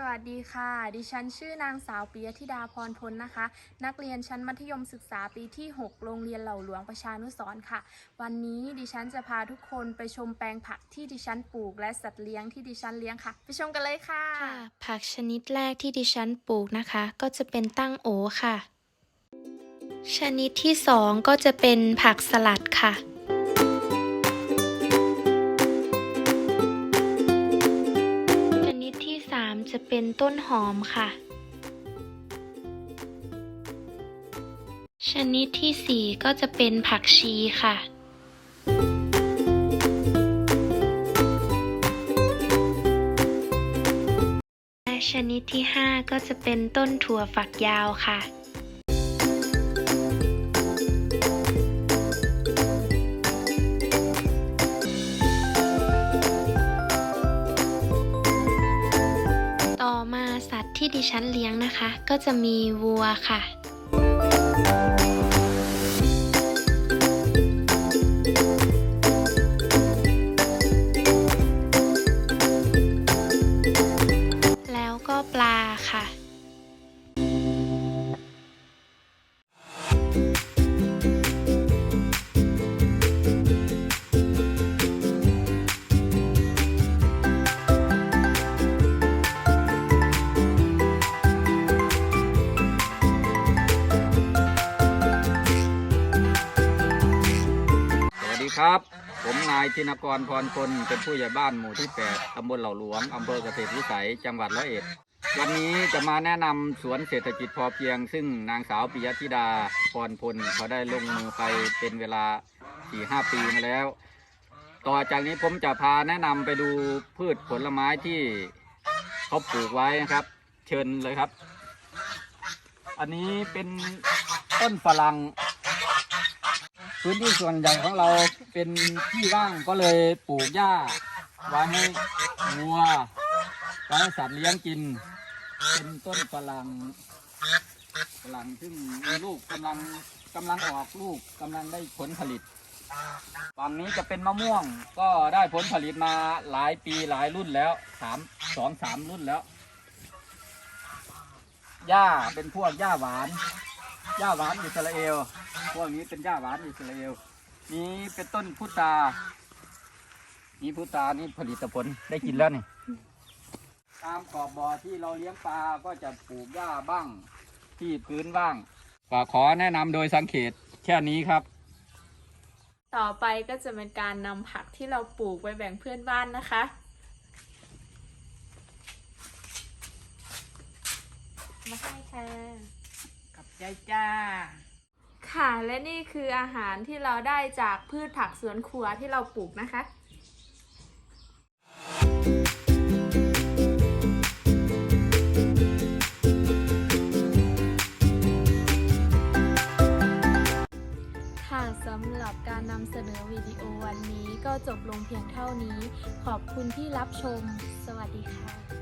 สวัสดีค่ะ ดิฉันชื่อนางสาวปิยธิดาพรพลนะคะ นักเรียนชั้นมัธยมศึกษาปีที่ 6 โรงเรียนเหล่าหลวงประชานุสร์ค่ะ วันนี้ดิฉันจะพาทุกคนไปชมแปลงผักที่ดิฉันปลูก และสัตว์เลี้ยงที่ดิฉันเลี้ยงค่ะ ไปชมกันเลยค่ะค่ะผักชนิดแรกที่ดิฉันปลูกนะคะ ก็จะเป็นตั้งโอค่ะ ชนิดที่สองก็จะเป็นผักสลัดค่ะ 3 จะเป็นต้นหอมค่ะ ชนิดที่ 4 ก็จะเป็นผักชีค่ะและชนิดที่ 5 ก็จะเป็นต้นถั่วฝักยาวค่ะ ที่ดิฉันเลี้ยงนะคะ ก็จะมีวัวค่ะ ครับ ผมนายธินกรพรพลเป็นผู้ใหญ่บ้านหมู่ที่ 8 ตำบลเหล่าหลวง อำเภอเกษตรวิสัย จังหวัดร้อยเอ็ด วันนี้จะมาแนะนำสวนเศรษฐกิจพอเพียง ซึ่งนางสาวปิยธิดาพรพลเขาได้ลงมือไปเป็นเวลา 4-5 ปีมาแล้ว ต่อจากนี้ผมจะพาแนะนำไปดูพืชผลไม้ที่เขาปลูกไว้นะครับ เชิญเลยครับ อันนี้เป็นต้นฝรั่ง พื้นที่ส่วนใหญ่ของเราเป็นที่ว่างก็เลยปลูกหญ้าไว้ให้วัวไว้ให้สัตว์เลี้ยงกิน เป็นต้นฝรั่งฝรั่งซึ่งมีลูกกำลังกำลังออกลูกกำลังได้ผลผลิตฝั่งนี้จะเป็นมะม่วงก็ได้ผลผลิตมาหลายปีหลายรุ่นแล้วสามสองสามรุ่นแล้วหญ้าเป็นพวกหญ้าหวาน หญ้าหวานอิสราเอล พวกนี้เป็นหญ้าหวานอิสราเอล นี้เป็นต้นพุทรานี่พุทรานี่ผลิตผลได้กินแล้วนี่ ตามขอบบ่อที่เราเลี้ยงปลาก็จะปลูกหญ้าบ้าง ที่พื้นว่างก็ขอแนะนำโดยสังเกตแค่นี้ครับ ต่อไปก็จะเป็นการนำผักที่เราปลูกไปแบ่งเพื่อนบ้านนะคะ มาให้ค่ะ ใจจ้า ค่ะและนี่คืออาหารที่เราได้จากพืชผักสวนครัวที่เราปลูกนะคะค่ะสำหรับการนำเสนอวิดีโอวันนี้ก็จบลงเพียงเท่านี้ ขอบคุณที่รับชม สวัสดีค่ะ